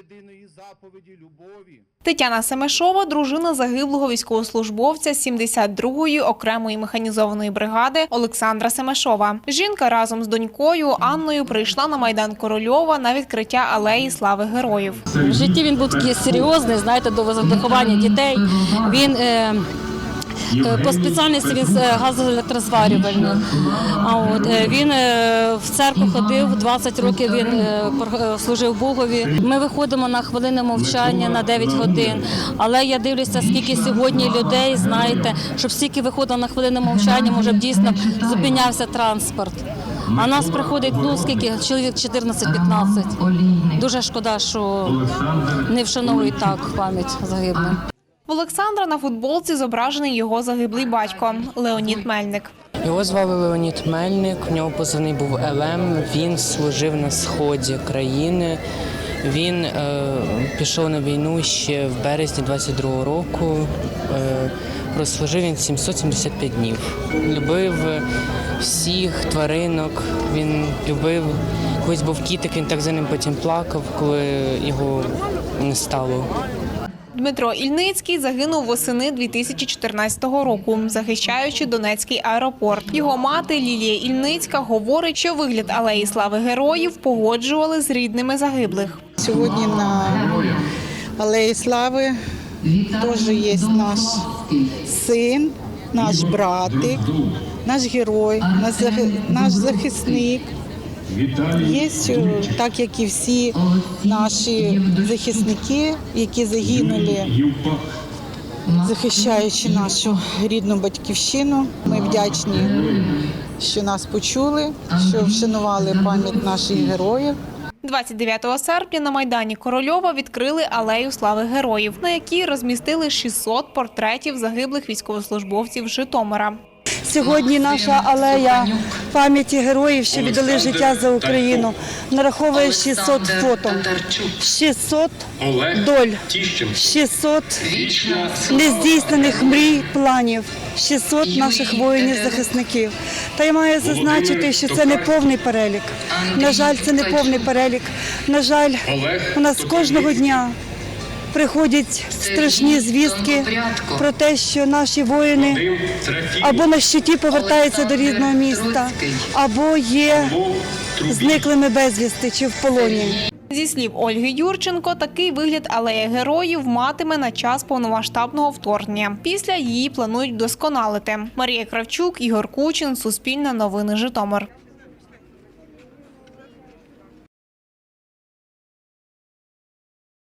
єдиної заповіді любові. Тетяна Семешова, дружина загиблого військовослужбовця 72-ї окремої механізованої бригади Олександра Семешова. Жінка разом з донькою Анною прийшла на майдан Корольова на відкриття алеї слави героїв. В житті він був такий серйозний, знаєте, до виховання дітей. Він е, по спеціальності він е, газоелектрозварювальний. А от е, він е, в церкву ходив 20 років. Він е, е, служив Богові. Ми виходимо на хвилини мовчання на 9 годин. Але я дивлюся, скільки сьогодні людей, знаєте, щоб стільки виходило на хвилини мовчання, може б дійсно зупинявся транспорт. А нас приходить ну скільки чоловік 14-15. Дуже шкода, що не вшановують так пам'ять загиблим. Олександра на футболці зображений його загиблий батько Леонід Мельник. Його звали Леонід Мельник, в нього позивний був ЛМ. Він служив на сході країни. Він е, пішов на війну ще в березні 22-го року. Е, прослужив він 775 днів. Любив всіх тваринок. Він любив, колись був кітик, він так за ним потім плакав, коли його не стало. Дмитро Ільницький загинув восени 2014 року, захищаючи Донецький аеропорт. Його мати Лілія Ільницька говорить, що вигляд алеї слави героїв погоджували з рідними загиблих. Сьогодні на Алеї Слави теж є наш син, наш братик, наш герой, наш захи- наш захисник. Є е, так, як і всі наші захисники, які загинули, захищаючи нашу рідну батьківщину. Ми вдячні, що нас почули, що вшанували пам'ять наших героїв. 29 серпня на майдані Корольова відкрили алею слави героїв, на якій розмістили 600 портретів загиблих військовослужбовців Житомира. Сьогодні наша алея пам'яті героїв, що віддали життя за Україну, нараховує 600 фото, 600 доль, 600 нездійснених мрій, планів, 600 наших воїнів-захисників. Та я маю зазначити, що це не повний перелік. На жаль, це не повний перелік. На жаль, у нас кожного дня приходять страшні звістки про те, що наші воїни або на щиті повертаються до рідного міста, або є зниклими безвісти чи в полоні. Зі слів Ольги Юрченко, такий вигляд алеї героїв матиме на час повномасштабного вторгнення. Після її планують вдосконалити. Марія Кравчук, Ігор Кучин, Суспільне новини Житомир.